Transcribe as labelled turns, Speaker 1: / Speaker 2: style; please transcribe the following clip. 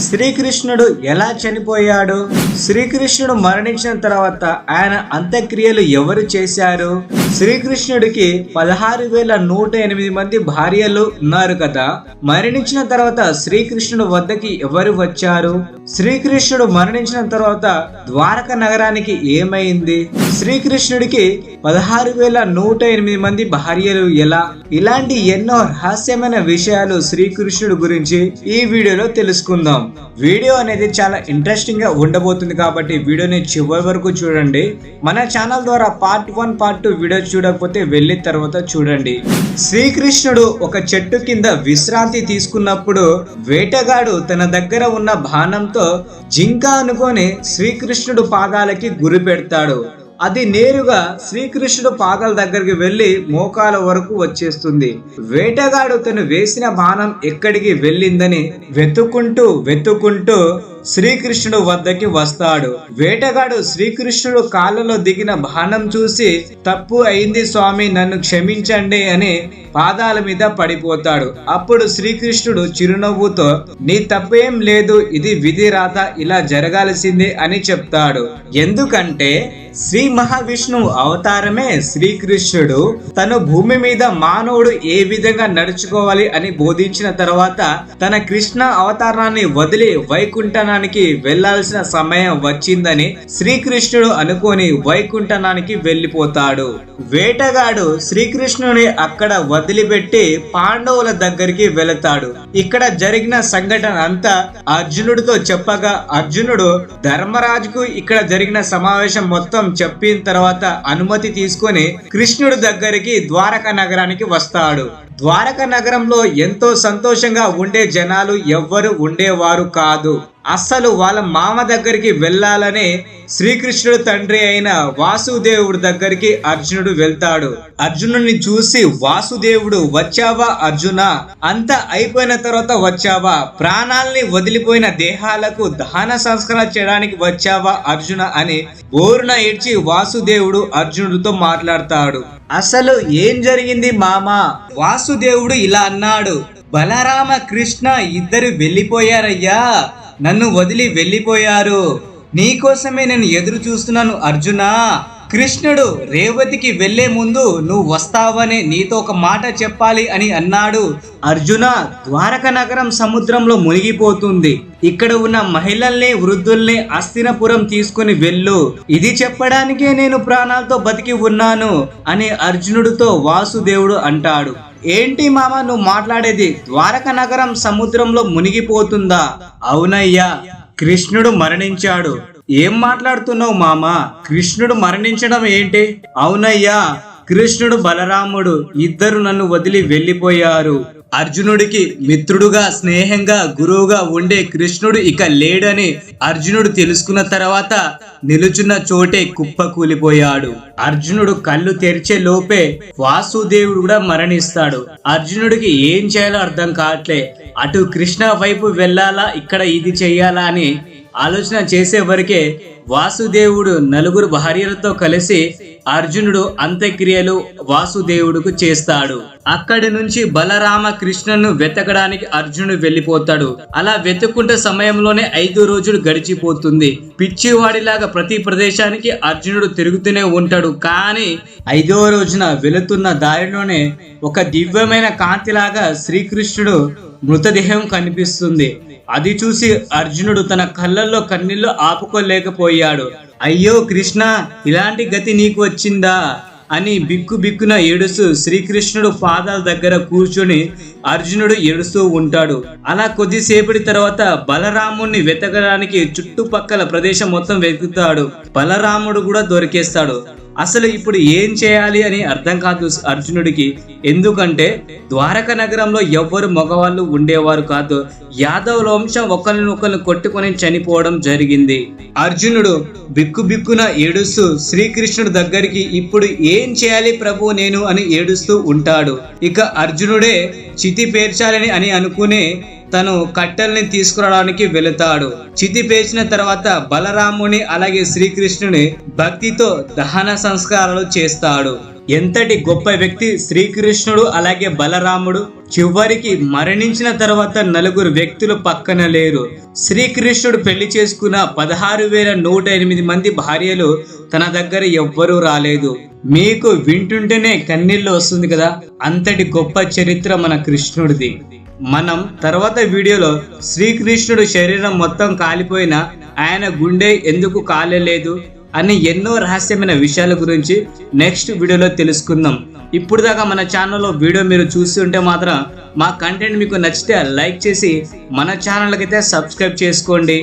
Speaker 1: శ్రీకృష్ణుడు ఎలా చనిపోయాడు? శ్రీకృష్ణుడు మరణించిన తర్వాత ఆయన అంత్యక్రియలు ఎవరు చేశారు? శ్రీకృష్ణుడికి పదహారు వేల నూట ఎనిమిది మంది భార్యలు ఉన్నారు కదా. మరణించిన తర్వాత శ్రీకృష్ణుడు వద్దకి ఎవరు వచ్చారు? శ్రీకృష్ణుడు మరణించిన తర్వాత ద్వారక నగరానికి ఏమైంది? శ్రీకృష్ణుడికి పదహారు వేల నూట ఎనిమిది మంది భార్యలు ఎలా? ఇలాంటి ఎన్నో రహస్యమైన విషయాలు శ్రీకృష్ణుడు గురించి ఈ వీడియోలో తెలుసుకుందాం. వీడియో అనేది చాలా ఇంట్రెస్టింగ్గా ఉండబోతుంది కాబట్టి వీడియోని చివరి వరకు చూడండి. మన ఛానల్ ద్వారా part one part two video చూడకపోతే వెళ్ళి తర్వాత చూడండి. శ్రీకృష్ణుడు ఒక చెట్టు కింద విశ్రాంతి తీసుకున్నప్పుడు వేటగాడు తన దగ్గర ఉన్న బాణంతో జింక అనుకొని శ్రీకృష్ణుడు పాదాలకి గురి పెడతాడు. అది నేరుగా శ్రీకృష్ణుడు పాదాల దగ్గరికి వెళ్ళి మోకాల వరకు వచ్చేస్తుంది. వేటగాడు తను వేసిన బాణం ఎక్కడికి వెళ్ళిందని వెతుక్కుంటూ వెతుక్కుంటూ శ్రీకృష్ణుడు వద్దకి వస్తాడు. వేటగాడు శ్రీకృష్ణుడు కాళ్ళలో దిగిన బాణం చూసి తప్పు అయింది స్వామి నన్ను క్షమించండి అని పాదాల మీద పడిపోతాడు. అప్పుడు శ్రీకృష్ణుడు చిరునవ్వుతో నీ తప్పేం లేదు ఇది విధి రాత ఇలా జరగాల్సిందే అని చెప్తాడు. ఎందుకంటే శ్రీ మహావిష్ణువు అవతారమే శ్రీకృష్ణుడు. తను భూమి మీద మానవుడు ఏ విధంగా నడుచుకోవాలి అని బోధించిన తర్వాత తన కృష్ణ అవతారాన్ని వదిలి వైకుంఠనానికి వెళ్ళాల్సిన సమయం వచ్చిందని శ్రీకృష్ణుడు అనుకొని వైకుంఠనానికి వెళ్ళిపోతాడు వేటగాడు శ్రీకృష్ణుని అక్కడ వదిలిపెట్టి పాండవుల దగ్గరికి వెళతాడు. ఇక్కడ జరిగిన సంఘటన అంతా అర్జునుడితో చెప్పగా అర్జునుడు ధర్మరాజుకు ఇక్కడ జరిగిన సమావేశం మొత్తం చెప్పిన తర్వాత అనుమతి తీసుకొని కృష్ణుడి దగ్గరికి ద్వారక నగరానికి వస్తాడు. ద్వారక నగరంలో ఎంతో సంతోషంగా ఉండే జనాలు ఎవ్వరు ఉండేవారు కాదు. అస్సలు వాళ్ళ మామ దగ్గరికి వెళ్ళాలనే శ్రీకృష్ణుడు తండ్రి అయిన వాసుదేవుడు దగ్గరికి అర్జునుడు వెళ్తాడు. అర్జునుడిని చూసి వాసుదేవుడు వచ్చావా అర్జున? అంతా అయిపోయిన తర్వాత వచ్చావా? ప్రాణాల్ని వదిలిపోయిన దేహాలకు దహన సంస్కరణ చేయడానికి వచ్చావా అర్జున? అని బోరున ఏడ్చి వాసుదేవుడు అర్జునుడితో మాట్లాడతాడు. అసలు ఏం జరిగింది మామ? వాసుదేవుడు ఇలా అన్నాడు. బలరామ కృష్ణ ఇద్దరు వెళ్ళిపోయారయ్యా. నన్ను వదిలి వెళ్ళిపోయారు. నీకోసమే నేను ఎదురు చూస్తున్నాను అర్జున. కృష్ణుడు రేవతికి వెళ్ళే ముందు నువ్వు వస్తావని నీతో ఒక మాట చెప్పాలి అని అన్నాడు. అర్జున ద్వారక నగరం సముద్రంలో మునిగిపోతుంది. ఇక్కడ ఉన్న మహిళల్ని వృద్ధుల్ని అస్థినపురం తీసుకుని వెళ్ళు. ఇది చెప్పడానికే నేను ప్రాణాలతో బతికి ఉన్నాను అని అర్జునుడితో వాసుదేవుడు అంటాడు. ఏంటి మామ నువ్వు మాట్లాడేది? ద్వారక నగరం సముద్రంలో మునిగిపోతుందా? అవునయ్యా కృష్ణుడు మరణించాడు. ఏం మాట్లాడుతున్నావు మామ? కృష్ణుడు మరణించడం ఏంటి? అవునయ్యా కృష్ణుడు బలరాముడు ఇద్దరు నన్ను వదిలి వెళ్ళిపోయారు. అర్జునుడికి మిత్రుడుగా స్నేహంగా గురువుగా ఉండే కృష్ణుడు ఇక లేడని అర్జునుడు తెలుసుకున్న తర్వాత నిలుచున్న చోటే కుప్ప కూలిపోయాడు. అర్జునుడు కళ్ళు తెరిచే లోపే వాసుదేవుడు కూడా మరణిస్తాడు. అర్జునుడికి ఏం చేయాలో అర్థం కావట్లే. అటు కృష్ణ వైపు వెళ్ళాలా ఇక్కడ ఇది చెయ్యాలా అని ఆలోచన చేసే వరకే వాసుదేవుడు నలుగురు భార్యలతో కలిసి అర్జునుడు అంత్యక్రియలు వాసుదేవుడుకు చేస్తాడు. అక్కడి నుంచి బలరామ కృష్ణను వెతకడానికి అర్జునుడు వెళ్ళిపోతాడు. అలా వెతుక్కుంటే సమయంలోనే ఐదు రోజులు గడిచిపోతుంది. పిచ్చివాడిలాగా ప్రతి ప్రదేశానికి అర్జునుడు తిరుగుతూనే ఉంటాడు. కానీ ఐదవ రోజున వెళుతున్న దారిలోనే ఒక దివ్యమైన కాంతిలాగా శ్రీకృష్ణుడు మృతదేహం కనిపిస్తుంది. అది చూసి అర్జునుడు తన కళ్ళల్లో కన్నీళ్ళు ఆపుకోలేకపోయాడు. అయ్యో కృష్ణ ఇలాంటి గతి నీకు వచ్చిందా? అని బిక్కు బిక్కున ఏడుస్తూ శ్రీకృష్ణుడు పాదాల దగ్గర కూర్చుని అర్జునుడు ఏడుస్తూ ఉంటాడు. అలా కొద్దిసేపటి తర్వాత బలరాముణ్ణి వెతకడానికి చుట్టుపక్కల ప్రదేశం మొత్తం వెతుకుతాడు. బలరాముడు కూడా దొరికేస్తాడు. అసలు ఇప్పుడు ఏం చేయాలి అని అర్థం కాదు అర్జునుడికి. ఎందుకంటే ద్వారక నగరంలో ఎవ్వరు మగవాళ్ళు ఉండేవారు కాదు. యాదవుల వంశం ఒకరినొకరిని కొట్టుకొని చనిపోవడం జరిగింది. అర్జునుడు బిక్కు బిక్కున ఏడుస్తూ శ్రీకృష్ణుడు దగ్గరికి ఇప్పుడు ఏం చేయాలి ప్రభు నేను అని ఏడుస్తూ ఉంటాడు. ఇక అర్జునుడే చితి పేర్చాలని అని అనుకునే తను కట్టెల్ని తీసుకురావడానికి వెళుతాడు. చితి పేర్చిన తర్వాత బలరాముని అలాగే శ్రీకృష్ణుని భక్తితో దహన సంస్కారాలు చేస్తాడు. ఎంతటి గొప్ప వ్యక్తి శ్రీకృష్ణుడు అలాగే బలరాముడు? చివరికి మరణించిన తర్వాత నలుగురు వ్యక్తులు పక్కన లేరు. శ్రీకృష్ణుడు పెళ్ళి చేసుకున్న పదహారు వేల నూట ఎనిమిది మంది భార్యలు తన దగ్గర ఎవ్వరూ రాలేదు. మీకు వింటుంటేనే కన్నీళ్ళు వస్తుంది కదా? అంతటి గొప్ప చరిత్ర మన కృష్ణుడిది. మనం తర్వాత వీడియోలో శ్రీకృష్ణుడు శరీరం మొత్తం కాలిపోయిన ఆయన గుండె ఎందుకు కాలేలేదు అని ఎన్నో రహస్యమైన విషయాల గురించి నెక్స్ట్ వీడియోలో తెలుసుకుందాం. ఇప్పుడు దాకా మన ఛానల్లో వీడియో మీరు చూసి ఉంటే మాత్రం మా కంటెంట్ మీకు నచ్చితే లైక్ చేసి మన ఛానల్కి అయితే సబ్స్క్రైబ్ చేసుకోండి.